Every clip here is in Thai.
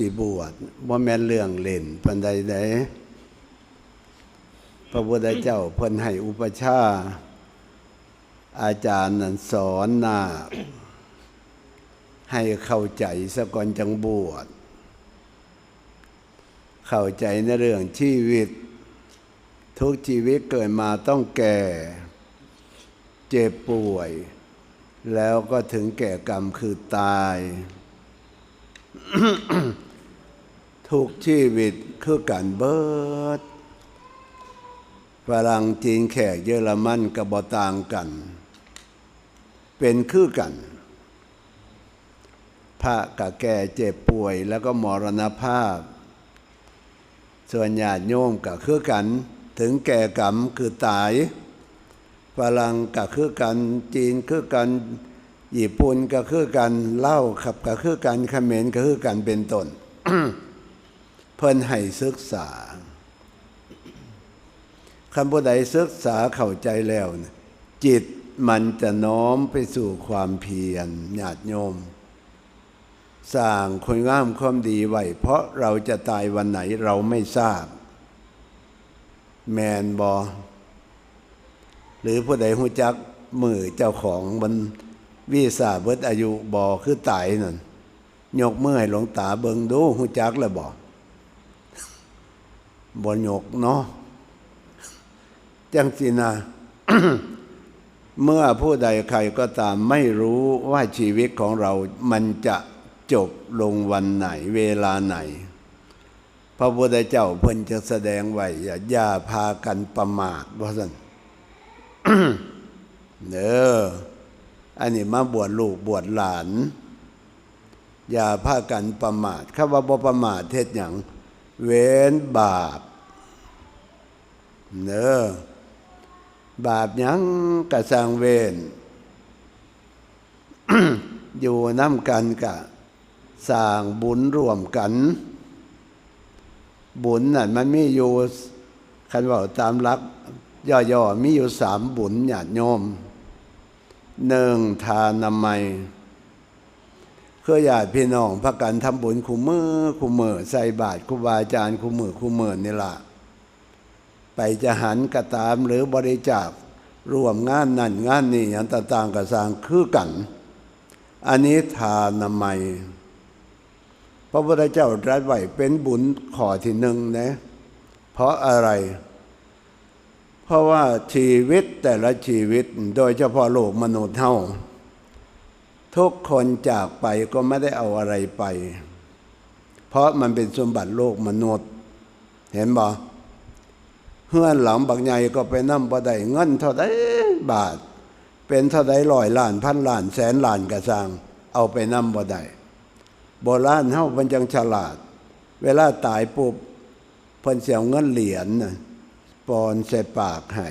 สิบวชว่าแม่นเรื่องเล่นปันใดใดพระพุทธเจ้าเพิ่นให้อุปชา อาจารย์นั้นสอนนาให้เข้าใจสะก่อนจังบวชเข้าใจในเรื่องชีวิต ทุกชีวิตเกิดมาต้องแก่ เจ็บป่วย แล้วก็ถึงแก่กรรมคือตาย ทุกชีวิตคือการเบิดฝรั่งจีนแขกเยอรมันกับบต่างกัน เป็นคือกัน พระกะแก่เจ็บป่วยแล้วก็มรณภาพ ส่วนญาติโยมก็คือกัน ถึงแก่กรรมคือตายฝรั่งก็คือกันจีนคือกันญี่ปุ่นก็คือกันเล่าขับก็คือกันเขมรก็คือกันเป็นต้น เพิ่นให้ศึกษาคำผู้ใดศึกษาเข้าใจแล้วนะจิตมันจะน้อมไปสู่ความเพียรญาติโยมสร้างคุณงามความดีไว้เพราะเราจะตายวันไหนเราไม่ทราบ แมนบอหรือผู้ใดหูจักมือเจ้าของมันวีสาเบิดอายุบอคือตายนั่นยกมือให้หลวงตาเบิงดูหูจักแล้วบอ บนยกเนาะจังสินะเมื่อผู้ใดใครก็ตามไม่รู้ว่าชีวิตของเรา มันจะจบลงวันไหน เวลาไหน พระพุทธเจ้าเพิ่นจะแสดงไว้อย่าอย่าพากันประมาทว่าสันเด้ออันนี้มาบวชลูกบวชหลาน อย่าพากันประมาทคำว่าบ่ประมาทเทศอย่าง เว้นบาปเด้อบาปยังกระสร้างเวรอยู่น้ำกันกะสร้างบุญร่วมกัน บุญน่ะมันมีอยู่คันว่าตามหลัก ย่อๆมีอยู่สามบุญญาติโยมหนึ่งทานามัย คือญาติพี่น้องพระกันทำบุญคู่มือคู่มือใส่บาตรครูบาอาจารย์คู่มือคู่มือนี่ล่ะไปจะหันกระตามหรือบริจาคร่วมงานนั่นงานนี่อย่างต่างๆกระสร้างคือกัน อันนี้ทานามัยพระพุทธเจ้าตรัสไว้เป็นบุญข้อที่หนึ่งนะเพราะอะไร เพราะว่าชีวิตแต่ละชีวิตโดยเฉพาะโลกมนุษย์เท่า ทุกคนจากไปก็ไม่ได้เอาอะไรไป เพราะมันเป็นสมบัติโลกมนุษย์ เห็นบ่เฮือนหลังบางใหญ่ก็ไปนั่บ่ได้เงินเท่าไดบาท เป็นเท่าไดร้อยล้านพันล้านแสนล้านกระซังเอาไปนั่บ่ได้โบราณเฮามันจังฉลาด เวลาตายปุ๊บเพิ่นเสียเงินเหรียญน่ะปอนใส่ปากให้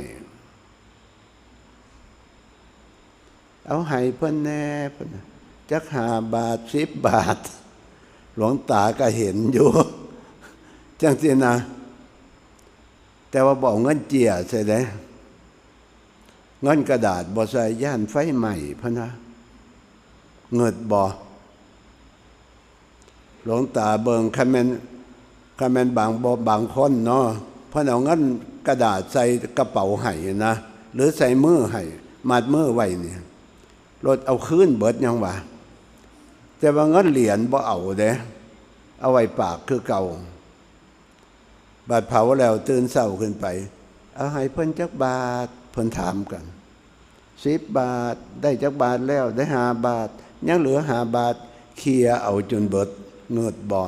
เอาให้เพิ่นแน่เพิ่นจักหาบาทสิบบาท หลวงตาก็เห็นอยู่ จังสินะ แต่ว่าบอกเงินเจียใช่ไหมเงินกระดาษบ่ใส่ย่านไฟใหม่พะนะ เงิดบ่หลวงตาเบิงคันแมนคันแมนบางบ่บางคนเนาะเพิ่นเอาเงินกระดาษใส่กระเป๋าให้นะ หรือใส่มือให้มัดมือไว้เนี่ย รถเอาคืนเบิดยังวะแต่ว่าเงินเหรียญบ่เอาเด้เอาไว้ปากคือเก่าบาดเผาแล้วตื่นเศร้าขึ้นไป เอาให้เพิ่นจักบาทเพิ่นถามกันสิบบาทได้จักบาทแล้วได้หาบาท ยังเหลือหาบาทเคลียเอาจนเบิดเงิดบ่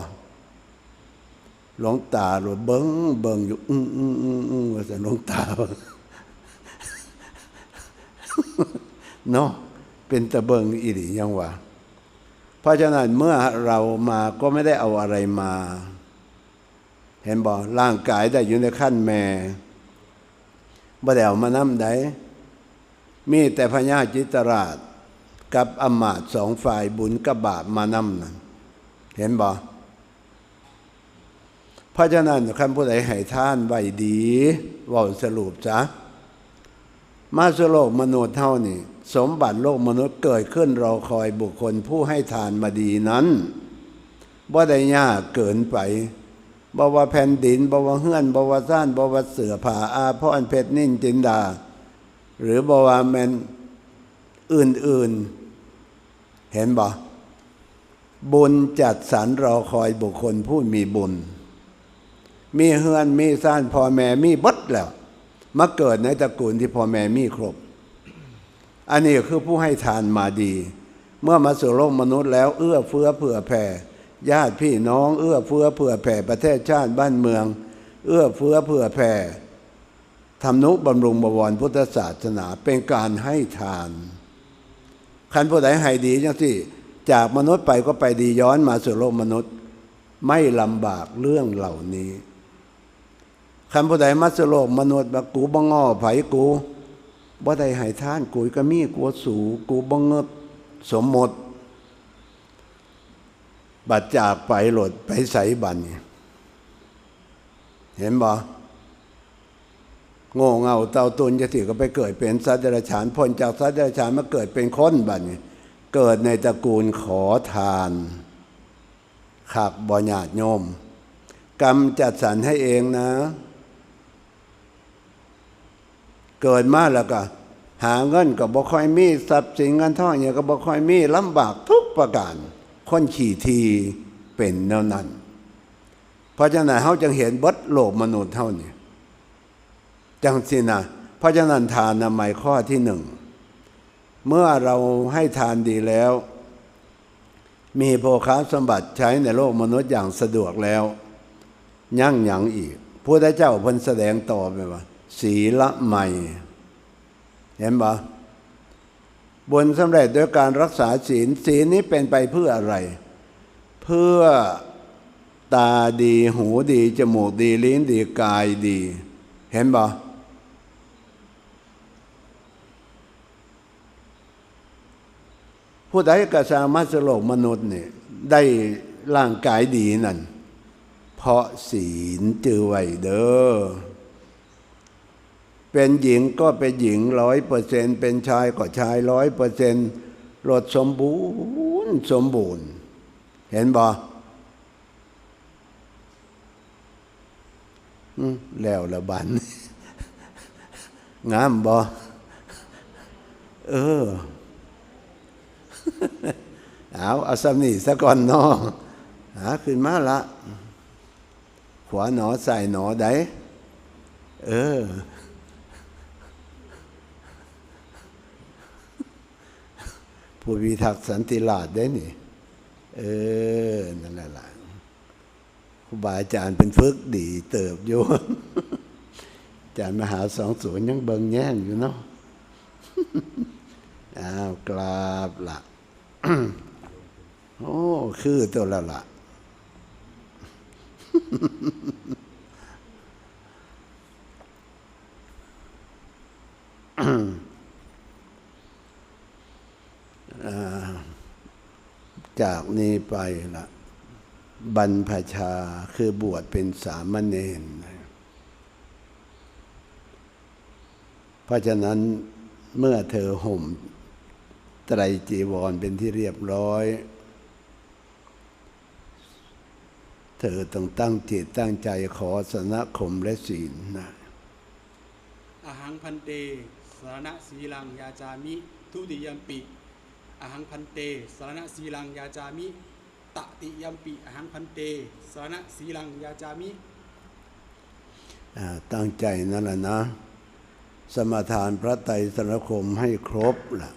หลวงตาหลวเบิงเบิงอยู่อื้ออื้ออื้ออื้อว่าแต่หลวงตาเนาะ เป็นตะเบิงอีหลียังวะเพราะฉะนั้นเมื่อเรามาก็ไม่ได้เอาอะไรมา เห็นบอกร่างกายได้อยู่ในขั้นแม่บ่ได้เอามานำไดมีแต่พญาจิตราช กับอมาตสองฝ่ายบุญกับบาปมานำนั่นเห็นบ่เพราะฉะนั้นคำผู้ใดให้ท่านไว้ดีว่าสรุปจ้ะมาสโลกมนุษย์เท่านี่ สมบัติโลกมนุษย์เกิดขึ้นรอคอยบุคคลผู้ให้ทานมาดีนั้นบ่ได้ยากเกินไปบ่ว่าแผ่นดินบ่ว่าเฮือนบ่ว่าซ่านบ่ว่าเสือผ่าอาพรเพชรนิ่นจินดา หรือบ่ว่าแมนอื่นๆ เห็นบ่บุญจัดสรรรอคอยบุคคลผู้มีบุญ มีเฮือนมีซ่านพ่อแม่มีบดแล้วมาเกิดในตระกูลที่พ่อแม่มีครบ อันนี้คือผู้ให้ทานมาดี เมื่อมาสู่โลกมนุษย์แล้วเอื้อเฟื้อเผื่อแผ่ ญาติพี่น้องเอื้อเฟื้อเผื่อแผ่ประเทศชาติบ้านเมือง เอื้อเฟื้อเผื่อแผ่ทำนุบำรุงบวรพุทธศาสนาเป็นการให้ทาน คันผู้ใดให้ดีจังสิจากมนุษย์ไปก็ไปดีย้อนมาสู่โลกมนุษย์ ไม่ลำบากเรื่องเหล่านี้คันผู้ใดมาสู่โลกมนุษย์บอกกูบ่งอไผกู บ่ได้ให้ทานกูก็มีกูสูกูบ่เงบสมมติบัดจากไปโหลดไปใส่บันเห็นบ่โง่เงาเต่าตุนจะถือก็ไปเกิดเป็นสัตว์เดรัจฉานพ้นจากสัตว์เดรัจฉานมาเกิดเป็นคนบัดนี่เกิดในตระกูลขอทานขักบ่ญาติโยม กรรมจัดสรรให้เองนะ เกิดมาแล้วก็หาเงินก็บ่ค่อยมีทรัพย์สินเงินทองเนี่ยก็บ่ค่อยมีลำบากทุกประการ คนขี่ทีเป็นแนวนั้น เพราะฉะนั้นเขาจึงเห็นบดโลกมนุษย์เท่านี้จังสินะเพราะฉะนั้นทานนามัยข้อที่หนึ่ง เมื่อเราให้ทานดีแล้ว มีโภคาสมบัติใช้ในโลกมนุษย์อย่างสะดวกแล้ว ยั่งหยังอีกพระเจ้าพิ่นแสดงต่อไปว่า ศีละใหม่ เห็นปะบนสำเร็จด้วยการรักษาศีล ศีลนี้เป็นไปเพื่ออะไร เพื่อตาดีหูดีจมูกดีลิ้นดีกายดี เห็นปะผู้ใดก็สามารถสโลกมนุษย์เนี่ยได้ร่างกายดีนั่น เพราะศีลจือไว้เด้อ เป็นหญิงก็เป็นหญิงร้อยเปอร์เซ็นเป็นชายก็ชายร้อยเปอร์เซ็นรถสมบูรณ์สมบูรณ์ เห็นบ่อืมแล้วละบันงามบ่เออ เอาเอาสำนีซะก่อนเนาะหาขึ้นมาละ ขวาหนอใส่หนอได้เออ ผู้พิทักษ์สันติราชได้นี่ เออ นั่นแหละล่ะครูบาอาจารย์เป็นฝึกดีเติบอยู่อาจารย์มหาสองศูนย์ยังเบิงแย่งอยู่เนาะอ้าวกราบละโอ้ คือตัวละละ จากนี้ไปละบรรพชาคือบวชเป็นสามเณรเพราะฉะนั้นเมื่อเธอห่มไตรจีวรเป็นที่เรียบร้อย เธอต้องตั้งจิตตั้งใจขอสนะขมและศีลนะอหังพันเตสรณะสีลังยาจามิ ทุติยมปิ อหังพันเต สรณะสีลังยาจามิ ตติยมปิอหังพันเต สรณะสีลังยาจามิตั้งใจนั่นแหละนะ สมทานพระไตรสรคมให้ครบล่ะ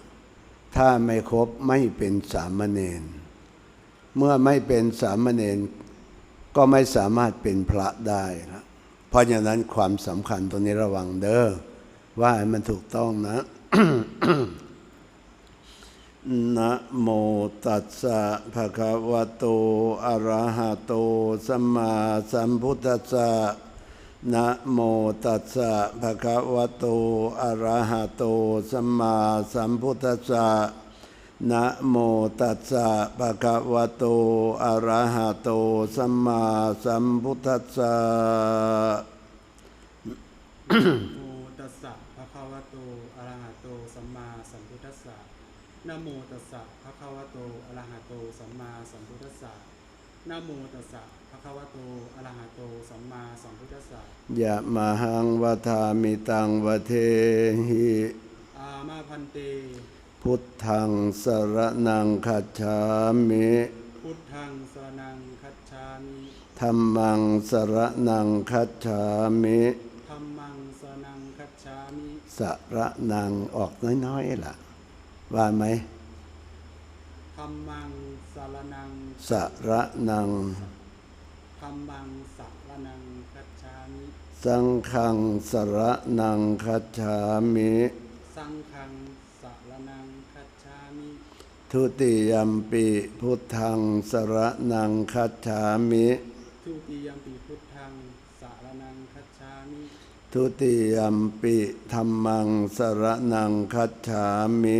ถ้าไม่ครบไม่เป็นสามเณร เมื่อไม่เป็นสามเณรก็ไม่สามารถเป็นพระได้ละเพราะฉะนั้นความสำคัญตรงนี้ระวังเด้อว่าให้มันถูกต้องนะ นะโมตัสสะภะคะวะโต อะระหะโต สัมมาสัมพุทธัสสะนะโมตัสสะภะคะวะโต อะระหะโต สัมมาสัมพุทธัสสะนะโมตัสสะภะคะวะโต อะระหะโต สัมมาสัมพุทธัสสะโมตัสสะภะคะวะโต อะระหะโต สัมมาสัมพุทธัสสะ นะโมตัสสะภะคะวะโตอะระหะโตสัมมาสัมพุทธัสสะนะโมตัสสะภะคะวะโตอะระหะโตสัมมาสัมพุทธัสสะยะมาหังวทามิตังวเทหิอามาพันเต พุทธังสรนังคัจฉามิพุทธังสรนังคัจฉามิธัมมังสรนังคัจฉามิธัมมังสรนังคัจฉามิสระนังออกน้อยๆล่ะ ว่าไหมธัมมังสรนังสระนังธัมมังสรนังคัจฉามิสังฆังสระนังคัจฉามิสังฆังสรนังคัจฉามิทุติยัมปิพุทธังสระนังคัจฉามิทุติยัมปิพุทธังสรนังคัจฉามิทุติยัมปิธัมมังสระนังคัจฉามิ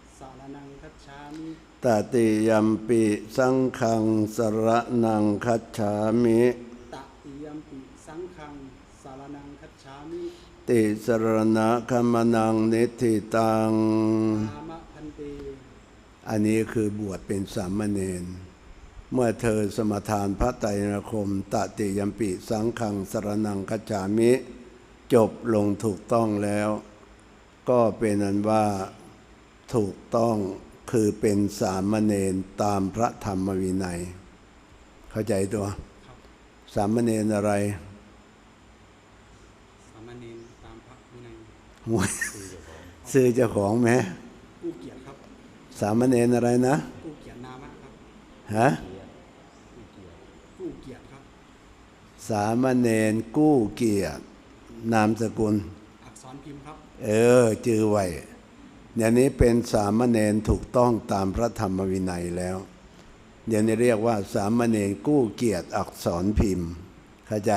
ตติยัมปิสังฆังสระนังคัจฉามิตติยัมปิสังฆังสรนังคัจฉามิ ติสรณะคมนังนิธิตังอามะพันเตอันนี้คือบวชเป็นสามเณร เมื่อเธอสมทานพระไตรนคม ตติยัมปิสังขังสรนังคัจฉามิ จบลงถูกต้องแล้ว ก็เป็นอันว่า ถูกต้องคือเป็นสามเณรตามพระธรรมวินัย เข้าใจตัวครับสามเณรอะไร สามเณรตามพระวินัยหวยซื้อเจ้าของไหมกู้เกียรติครับ สามเณรอะไรนะกู้เกียรตินามะครับฮะกู้เกียรติครับ สามเณรกู้เกียรตินามสกุล อักษรพิมพ์ครับ เออ จือไว้ เดี๋ยวนี้เป็นสามเณรถูกต้องตามพระธรรมวินัยแล้วเดี๋ยวนี้เรียกว่าสามเณรกู้เกียรติอักษรพิมพ์ เข้าใจ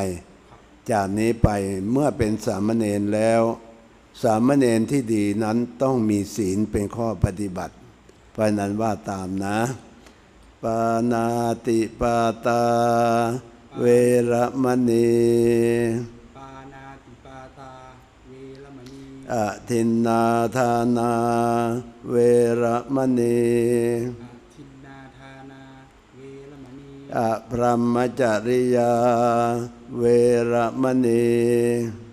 จากนี้ไปเมื่อเป็นสามเณรแล้ว สามเณรที่ดีนั้นต้องมีศีลเป็นข้อปฏิบัติ เพราะนั้นว่าตามนะ ปานาติปาตา เวระมณี ปานาติปาตา เวรมณี อทินนาธานา เวระมณีอาทินนาทานา เวรมณีอพรหมจริยา เวระมณี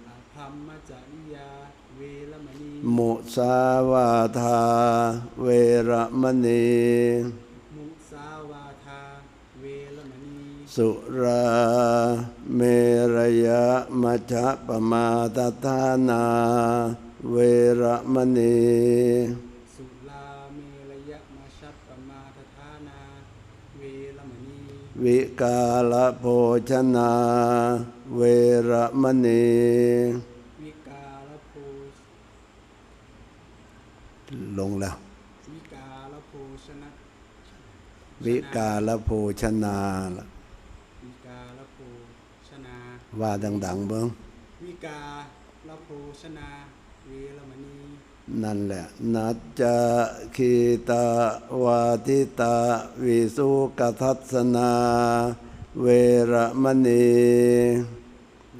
อาพัมมจริยา เวรมณี มุสาวาทา เวระมณี มุสาวาทา เวรมณี สุราเมรยะมัชฌะปมาตทานา เวระมณีสุลาเมรยะมาชัปปมาทธานา เวรมณี วิกาลโภชนา เวระมณีวิกาลโภลงแล้ว วิกาลโภชนะ วิกาลโภชนาล่ะ วิกาลโภชนา ว่าดัง ๆ เบิ้งวิกาลโภชนาเวรมณีนั่นแหละนัจจะคีตาวาทิตาวิสุกทัศนา เวระมณี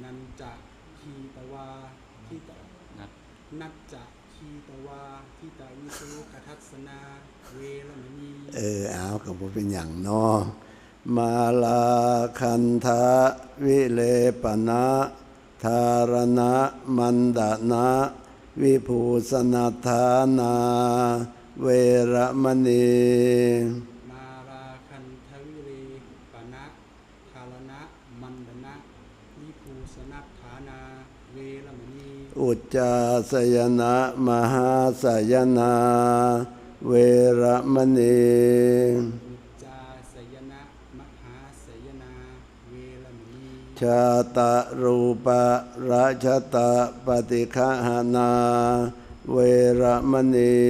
นันจะคีตวาทิตนันัจจะคีตวาทิตาวิสุกทัศนา เวรมณีเออเอากับผมเป็นอย่างเนอ มาลาคันทะวิเลปนะธารณะมันดานะวิภูสนาธานา เวระมณีมาราคันทวิเรปนะทารณะมันดนะวิภูสนัฐานา เวรมณีอุจจาสยนะมหาสยนาเวระมณี อุจจาสยนะมหาสยนา เวรมณี ชาตะรูปะราชตะปฏิฆหานา เวระมณี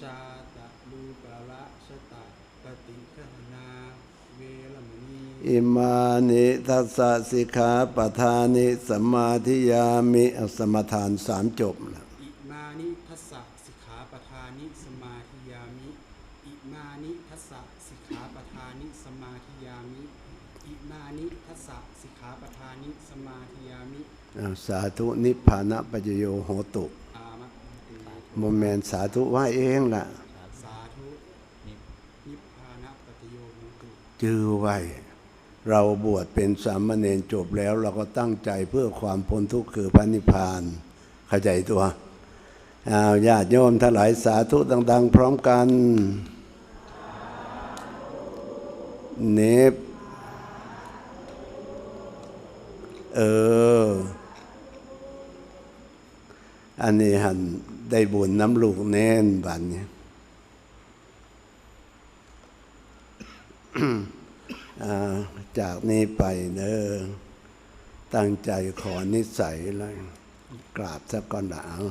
ชาตะลูปะละชะตะปฏิฆหนาเวรมณีออิมานิทัสสะสิกขาปทานิสมมาธิยามิเอาสมทานสามจบนะ อิมานิทัสสะสิกขาปทานิสมาธิยามิ อิมานิทัสสะสิกขาปทานิสมาธิยามิ อิมานิทัสสะสิกขาปทานิสมาธิยามิ เอา สาธุนิพพานะปัจจโยโหตุอามะพันเตโมเมนสาธุว่าเองล่ะสาธุนิพพานะปัจจโยโหตุจื้อไว้เราบวชเป็นสามเณรจบแล้ว เราก็ตั้งใจเพื่อความพ้นทุกข์คือพระนิพพานเข้าใจตัวอ้าวญาติโยมทั้งหลายสาธุดัง ๆ พร้อมกันเนบเออ อันนี้หันได้บุญน้ำลูกแน่นบัดนี้อ่าจากนี้ไปเนอตั้งใจขอนิสัยเลยกราบสักก่อนหนาว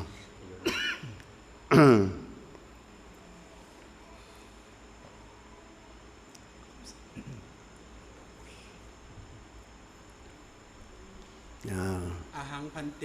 อ่าอาหังพันเต